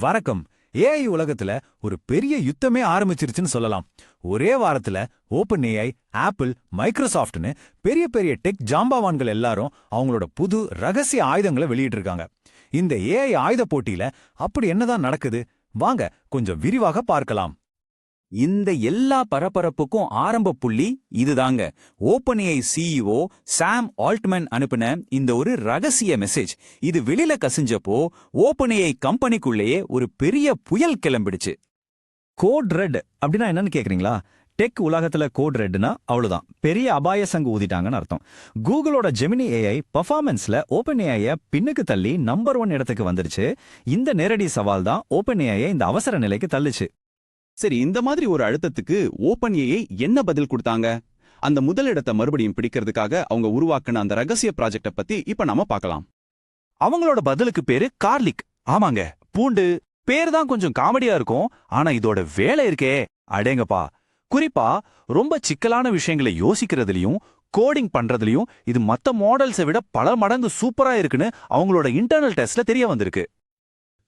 வணக்கம். ஏஐ உலகத்துல ஒரு பெரிய யுத்தமே ஆரம்பிச்சிருச்சுன்னு சொல்லலாம். ஒரே வாரத்துல ஓப்பன் ஏஐ ஆப்பிள் மைக்ரோசாஃப்ட்னு பெரிய பெரிய டெக் ஜாம்பாவான்கள் எல்லாரும் அவங்களோட புது ரகசிய ஆயுதங்களை வெளியிட்டிருக்காங்க. இந்த ஏஐ ஆயுத போட்டியில அப்படி என்னதான் நடக்குது? வாங்க கொஞ்சம் விரிவாக பார்க்கலாம். இந்த எல்லா பரபரப்புக்கும் ஆரம்ப புள்ளி இதுதாங்க. ஓப்பன்ஏஐ சிஇஓ சாம் ஆல்ட்மேன் அனுப்பின இந்த ஒரு ரகசிய மெசேஜ் இது வெளியில கசிஞ்சப்போ ஓப்பன்ஏஐ கம்பெனிக்குள்ளேயே ஒரு பெரிய புயல் கிளம்பிடுச்சு. கோட் ரெட் அப்படின்னா என்னன்னு கேக்குறீங்களா? டெக் உலகத்துல கோட் ரெட்னா அவ்வளவுதான். பெரிய அபாய சங்கு ஊதிட்டாங்கன்னு அர்த்தம். கூகுளோட ஜெமினி ஏஐ பர்ஃபார்மன்ஸ்ல ஓப்பன் ஏஐய பின்னுக்கு தள்ளி நம்பர் ஒன் இடத்துக்கு வந்துருச்சு. இந்த நேரடி சவால் தான் ஓப்பன் ஏஐ இந்த அவசர நிலைக்கு தள்ளுச்சு. சரி இந்த மாதிரி ஒரு அழுத்தத்துக்கு ஓப்பன் ஏஐ என்ன பதில் கொடுத்தாங்க? அந்த முதலிடத்தை மறுபடியும் பிடிக்கிறதுக்காக அவங்க உருவாக்குன அந்த ரகசிய ப்ராஜெக்ட பத்தி இப்ப நாம பார்க்கலாம். அவங்களோட பதிலுக்கு பேரு கார்லிக். ஆமாங்க பூண்டு. பேர் தான் கொஞ்சம் காமெடியா இருக்கும் ஆனா இதோட வேலை இருக்கே. அடேங்கப்பா. குறிப்பா ரொம்ப சிக்கலான விஷயங்களை யோசிக்கிறதுலயும் கோடிங் பண்றதுலயும் இது மத்த மாடல்ஸை விட பல மடங்கு சூப்பரா இருக்குன்னு அவங்களோட இன்டர்னல் டெஸ்ட்ல தெரிய வந்திருக்கு.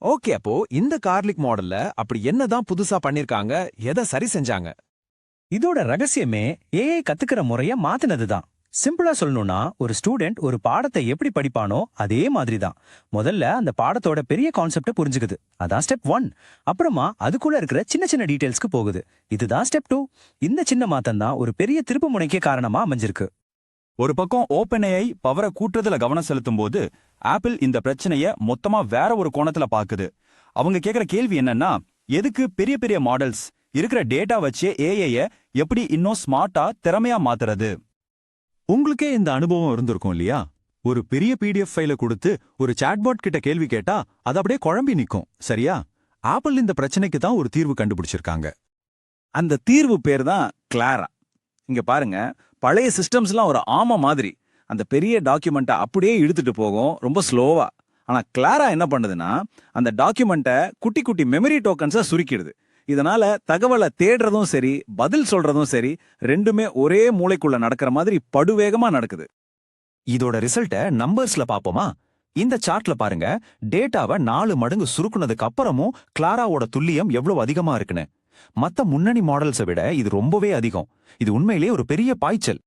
ஓகே அப்போ இந்த கார்லிக் மாடல்ல அப்படி என்னதான் புதுசா பண்ணிருக்காங்க எதை சரி செஞ்சாங்க? இதோட ரகசியமே ஏஐ கத்துக்கிற முறைய மாத்தினதுதான். சிம்பிளா சொல்லணும்னா ஒரு ஸ்டூடெண்ட் ஒரு பாடத்தை எப்படி படிப்பானோ அதே மாதிரி தான் முதல்ல அந்த பாடத்தோட பெரிய கான்செப்டை புரிஞ்சுக்குது. அதான் ஸ்டெப் ஒன் அப்புறமா அதுக்குள்ள இருக்கிற சின்ன சின்ன டீடைல்ஸ்க்கு போகுது. இதுதான் ஸ்டெப் டூ இந்த சின்ன மாத்தம் தான் ஒரு பெரிய திருப்பு முனைக்கே காரணமா அமைஞ்சிருக்கு. ஒரு பக்கம் ஓப்பன் ஏஐ பவரை கூட்டுறதுல கவனம் செலுத்தும் போது ஆப்பிள் இந்த பிரச்சனைய மொத்தமா வேற ஒரு கோணத்துல பாக்குது. அவங்க கேக்குற கேள்வி என்னன்னா எதுக்கு பெரிய பெரிய மாடல்ஸ் இருக்கிற டேட்டா வச்சே ஏஐய எப்படி இன்னும் ஸ்மார்ட்டா திறமையா மாத்துறது? உங்களுக்கே இந்த அனுபவம் இருந்திருக்கும் இல்லையா? ஒரு பெரிய பிடிஎஃப் ஃபைல கொடுத்து ஒரு சாட்பாட் கிட்ட கேள்வி கேட்டா அது அப்படியே குழம்பி நிக்கும் சரியா? ஆப்பிள் இந்த பிரச்சனைக்கு தான் ஒரு தீர்வு கண்டுபிடிச்சிருக்காங்க. அந்த தீர்வு பேர் தான் கிளாரா. இங்க பாருங்க பழைய சிஸ்டம்ஸ்லாம் ஒரு ஆம மாதிரி. அந்த பெரிய டாக்குமெண்ட்டை அப்படியே இழுத்துட்டு போகும் ரொம்ப ஸ்லோவா ஆனா கிளாரா என்ன பண்ணுதுன்னா அந்த டாக்குமெண்ட்டை குட்டி குட்டி மெமரி டோக்கன்ஸாக சுருக்கிடுது. இதனால தகவலை தேடுறதும் சரி பதில் சொல்றதும் சரி ரெண்டுமே ஒரே மூளைக்குள்ள நடக்கிற மாதிரி படுவேகமா நடக்குது. இதோட ரிசல்ட்ட நம்பர்ஸ்ல பாப்போமா இந்த சார்ட்ல பாருங்க டேட்டாவை நாலு மடங்கு சுருக்குனதுக்கு அப்புறமும் கிளாராவோட துல்லியம் எவ்வளவு அதிகமா இருக்குன்னு. மத்த முன்னணி மாடல்ஸை விட இது ரொம்பவே அதிகம். இது உண்மையிலேயே ஒரு பெரிய பாய்ச்சல்.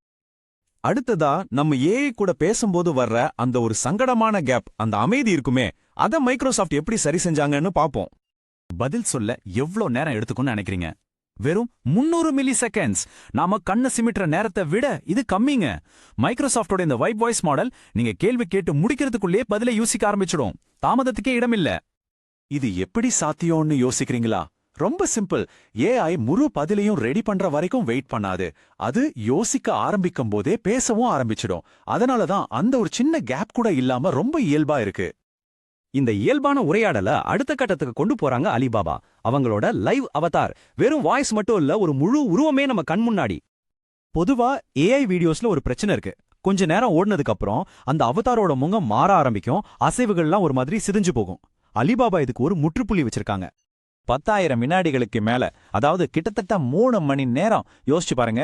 அடுத்ததா நம்ம ஏஐ கூட பேசும்போது வர்ற அந்த ஒரு சங்கடமான கேப் அந்த அமைதி இருக்குமே அத மைக்ரோசாஃப்ட் எப்படி சரி செஞ்சாங்கன்னு பாப்போம். பதில் சொல்ல எவ்ளோ நேரம் எடுத்துக்கும்னு நினைக்கிறீங்க? வெறும் முன்னூறு மில்லி செகண்ட்ஸ் நாம கண்ண சிமிட்டுற நேரத்தை விட இது கம்மிங்க. மைக்ரோசாஃப்டோட இந்த வைப் வாய்ஸ் மாடல் நீங்க கேள்வி கேட்டு முடிக்கிறதுக்குள்ளேயே பதிலை யோசிக்க ஆரம்பிச்சிடும். தாமதத்துக்கே இடமில்ல. இது எப்படி சாத்தியம்னு யோசிக்கிறீங்களா? ரொம்ப சிம்பிள். ஏஐ முழு பதிலையும் ரெடி பண்ற வரைக்கும் வெயிட் பண்ணாது. அது யோசிக்க ஆரம்பிக்கும் போதே பேசவும் ஆரம்பிச்சிடும். அதனால தான் அந்த ஒரு சின்ன கேப் கூட இல்லாம ரொம்ப இயல்பா இருக்கு. இந்த இயல்பான உரையாடல அடுத்த கட்டத்துக்கு கொண்டு போறாங்க அலிபாபா அவங்களோட லைவ் அவதார் வெறும் வாய்ஸ் மட்டும் இல்ல ஒரு முழு உருவமே நம்ம கண் முன்னாடி. பொதுவா ஏஐ வீடியோஸ்ல ஒரு பிரச்சனை இருக்கு. கொஞ்ச நேரம் ஓடுனதுக்கு அப்புறம் அந்த அவதாரோட முகம் மாற ஆரம்பிக்கும். அசைவுகள்லாம் ஒரு மாதிரி சிதிஞ்சு போகும். அலிபாபா இதுக்கு ஒரு முற்றுப்புள்ளி வச்சிருக்காங்க. பத்தாயிரம் வினாடிகளுக்கு மேல அதாவது கிட்டத்தட்ட மூணு மணி நேரம். யோசிச்சு பாருங்க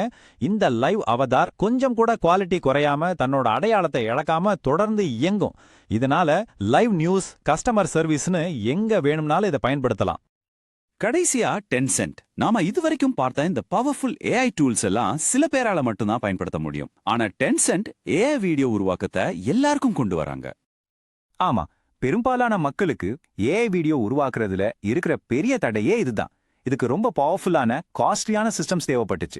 இந்த லைவ் அவதார் கொஞ்சம் கூட குவாலிட்டி குறையாம தன்னோட அடையாளத்தை இழக்காம தொடர்ந்து இயங்கும். இதனால லைவ் நியூஸ் கஸ்டமர் சர்வீஸ்னு எங்க வேணும்னாலும் இதை பயன்படுத்தலாம். கடைசியா டென்சென்ட். நாம இதுவரைக்கும் பார்த்த இந்த பவர்ஃபுல் ஏஐ டூல்ஸ் எல்லாம் சில பேரால மட்டும்தான் பயன்படுத்த முடியும். ஆனா டென்சென்ட் ஏஐ வீடியோ உருவாக்கத்தை எல்லாருக்கும் கொண்டு வராங்க. ஆமா பெரும்பாலான மக்களுக்கு ஏஐ வீடியோ உருவாக்குறதுல இருக்கிற பெரிய தடையே இதுதான். இதுக்கு ரொம்ப பவர்ஃபுல்லான காஸ்ட்லியான சிஸ்டம்ஸ் தேவைப்பட்டுச்சு.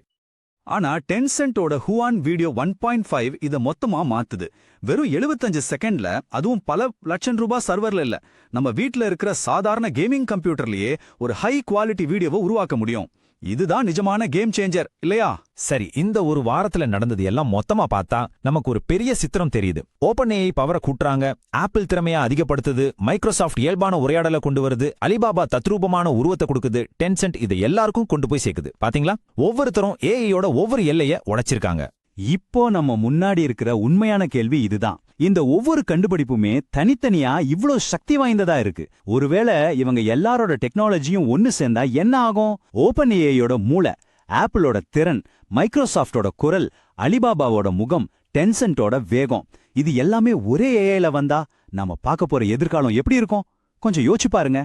ஆனா டென்சென்ட்டோட Hunyuan video one point five இதை மொத்தமா மாத்துது. வெறும் 75 செகண்ட்ல அதுவும் பல லட்சம் ரூபாய் சர்வர்ல இல்ல. நம்ம வீட்டில் இருக்கிற சாதாரண கேமிங் கம்ப்யூட்டர்லயே ஒரு ஹை குவாலிட்டி வீடியோவை உருவாக்க முடியும். இதுதான் நிஜமான கேம் சேஞ்சர் இல்லையா? சரி இந்த ஒரு வாரத்துல நடந்தது எல்லாம் மொத்தமா பார்த்தா நமக்கு ஒரு பெரிய சித்திரம் தெரியுது. ஓபன் ஏஐ பவரை கூட்டுறாங்க ஆப்பிள் திறமையா அதிகப்படுத்துது மைக்ரோசாஃப்ட் இயல்பான உரையாடலை கொண்டு வருது அலிபாபா தத்ரூபமான உருவத்தை கொடுக்குது டென்சென்ட் இதை எல்லாருக்கும் கொண்டு போய் சேர்க்குது. பாத்தீங்களா? ஒவ்வொருத்தரும் ஏஐயோட ஒவ்வொரு எல்லைய உடைச்சிருக்காங்க. இப்போ நம்ம முன்னாடி இருக்கிற உண்மையான கேள்வி இதுதான். இந்த ஒவ்வொரு கண்டுபிடிப்புமே தனித்தனியா இவ்ளோ சக்தி வாய்ந்ததா இருக்கு. ஒருவேளை இவங்க எல்லாரோட டெக்னாலஜியும் ஒன்னு சேர்ந்தா என்ன ஆகும்? ஓபன் ஏஐயோட மூளை ஆப்பிளோட திறன் மைக்ரோசாஃப்டோட குரல் அலிபாபாவோட முகம் டென்சன்டோட வேகம். இது எல்லாமே ஒரே ஏஐல வந்தா நாம பார்க்க போற எதிர்காலம் எப்படி இருக்கும்? கொஞ்சம் யோசிச்சு பாருங்க.